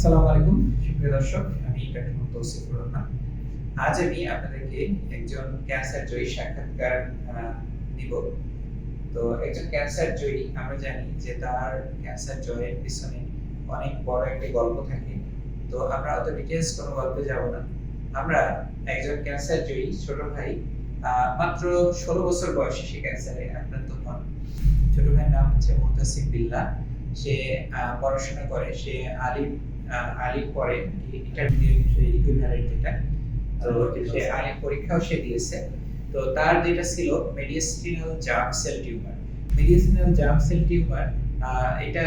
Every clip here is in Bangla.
আসসালামু আলাইকুম, সুপ্রিয় দর্শক, আমি ডক্টর তৌসিফুর রহমান আজ আমি আপনাদেরকে একজন ক্যান্সার জয়ী সাক্ষাৎকার দিব। তো একজন ক্যান্সার জয়ী, আমরা জানি যে তার ক্যান্সার জয়ের পিছনে অনেক বড় একটা গল্প থাকে। তো আমরা অত ডিটেলস কোনো গল্পে যাব না। আমরা একজন ক্যান্সার জয়ী ছোট ভাই মাত্র ষোলো বছর বয়সে সে ক্যান্সারে আক্রান্ত হন। ছোট ভাইয়ের নাম হচ্ছে মোহতাসিম বিল্লাহ। সে পড়াশোনা করে, সে আলিম। আলিম পড়ে ইন্টারমিডিয়েট ইকুইভ্যালেন্ট যেটা তো সে আলিম পরীক্ষাও সে দিয়েছে। তো তার যেটা ছিল medicinal germ cell tumour medicinal germ cell tumour এটা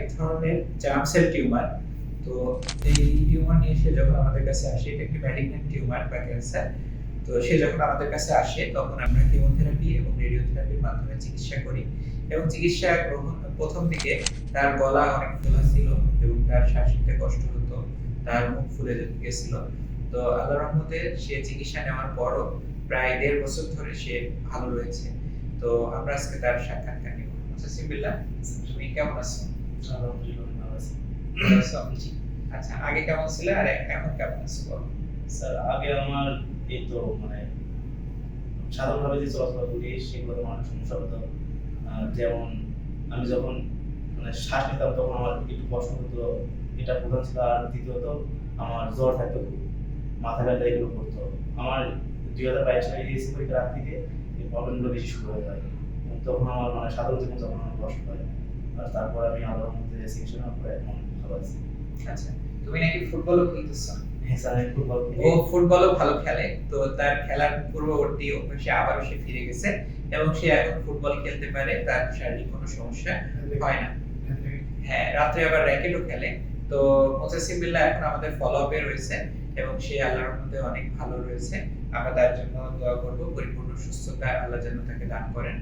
এক ধরনের জার্ম সেল টিউমার তো এই টিউমার নিয়ে সে যখন আমাদের কাছে আসে এটা একটি ম্যালিগন্যান্ট টিউমার বা ক্যান্সার তো সে যখন আমাদের কাছে আসে তখন আমরা কেমোথেরাপি এবং রেডিওথেরাপির মাধ্যমে চিকিৎসা করি। এবং চিকিৎসা গ্রহণ প্রথম দিকে তার গলা অনেক ফোলা ছিল তার শ্বাস নিতে কষ্ট হতো তার মুখ ফুলে গেছিল। তো আল্লাহ রহমতে সে চিকিৎসা নেওয়ার পরও প্রায় দেড় বছর ধরে সে ভালো রয়েছে। তো আমরা আজকে তার সাক্ষাৎকার নিব। আচ্ছা তুমি কেমন আছো? আচ্ছা আগে কেমন ছিল আর এখন কেমন আছো বলো? স্যার আগে আমার এই তো মানে সাধারণভাবে যে চলাচল করি অনেক সমস্যা হতো যেমন আমি যখন মানে শ্বাস নিতাম তখন আমার একটু কষ্ট হতো। এটা প্রধান ছিল। আর দ্বিতীয়ত আমার জ্বর থাকতো মাথা ব্যথা এগুলো করতো। আমার দুই হাজার বাইশ সালে এসি পরীক্ষার আগ থেকে এই প্রবলেমগুলো বেশি শুরু হয়ে যায়। তখন আমার মানে সাধারণ জীবন তখন কষ্ট হয়। আর তারপর আমি আল্লাহর মধ্যে পরে এখন ভালো আছি। আচ্ছা তুমি নাকি ফুটবলও খেলতেছো? হ্যাঁ স্যার আমি ফুটবল ও ফুটবলও ভালো খেলে। তো তার খেলার পূর্ববর্তী অভ্যাসে আবারও সে ফিরে গেছে এবং সে এখন ফুটবল খেলতে পারে। তার শারীরিক কোনো সমস্যা হয় না। হ্যাঁ রাত্রে আবার র্যাকেটও খেলে। তো মোসাসিম এখন আমাদের ফলো আপে রয়েছে এবং সে আল্লাহর মধ্যে অনেক ভালো রয়েছে। আমরা তার জন্য দোয়া করব, পরিপূর্ণ সুস্থতা আল্লাহ যেন তাকে দান করেন।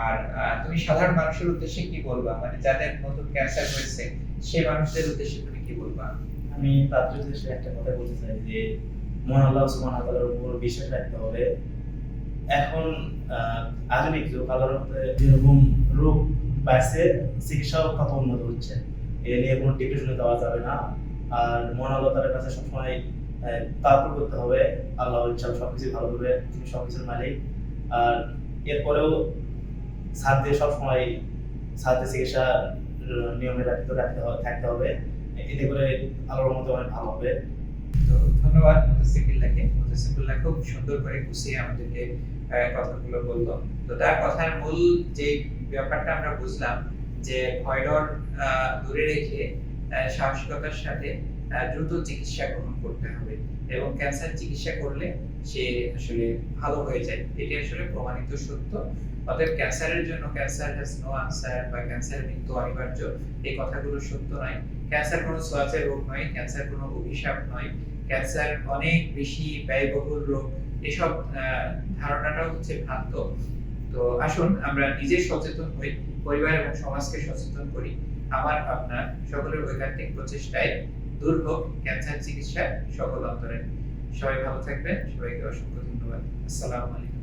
আর তুমি সাধারণ মানুষের উদ্দেশ্যে কি বলবা? মানে যাদের নতুন ক্যান্সার হয়েছে, সেই মানুষদের উদ্দেশ্যে তুমি কি বলবা? আমি তার উদ্দেশ্যে একটা কথা বলতে চাই যে, মহান আল্লাহ সুবহানাহু ওয়া উপর বিশ্বাস রাখতে হবে। এখন আধুনিক যুগ, আল্লাহর যেরকম রোগ পাইছে চিকিৎসাও তত উন্নত হচ্ছে। এ নিয়ে কোনো ডিপ্রেশনে দেওয়া যাবে না। আর মহান আল্লাহ কাছে সবসময় তাওয়াক্কুল করতে হবে। আল্লাহ ইনশাআল্লাহ সবকিছু ভালো করবে। তিনি সবকিছুর মালিক। আর এরপরেও সাথ দিয়ে সবসময় সাথে চিকিৎসা নিয়মে রাখতে রাখতে হবে থাকতে হবে। এতে করে আল্লাহর মতো অনেক ভালো হবে। তো ধন্যবাদ মুতাসিফুল্লাহকে মুতাসিফুল্লাহ খুব সুন্দর করে গুছিয়ে আমাদেরকে কথাগুলো বলল। তো তার কথার মূল যে ব্যাপারটা আমরা বুঝলাম যে ভয় ডর আহ, দূরে রেখে সাহসিকতার সাথে দ্রুত চিকিৎসা গ্রহণ করতে হবে এবং ক্যান্সার চিকিৎসা করলে সে আসলে ভালো হয়ে যায়। এটি আসলে প্রমাণিত সত্য। অতএব ক্যান্সারের জন্য ক্যান্সার হ্যাজ নো আনসার বা ক্যান্সার মৃত্যু অনিবার্য এই কথাগুলো সত্য নয়। ক্যান্সার কোনো সোয়াচের রোগ নয় ক্যান্সার কোনো অভিশাপ নয়। ক্যান্সার অনেক বেশি ব্যয়বহুল রোগ। এসব আহ, ধারণাটাও হচ্ছে ভ্রান্ত। তো আসুন, আমরা নিজে সচেতন হই, পরিবার এবং সমাজকে সচেতন করি। আমার, আপনার সকলের ঐকান্তিক প্রচেষ্টায় দূর হোক, ক্যান্সার চিকিৎসা সকল অন্তরে। সবাই ভালো থাকবেন, সবাইকে অসংখ্য ধন্যবাদ। আসসালামু আলাইকুম।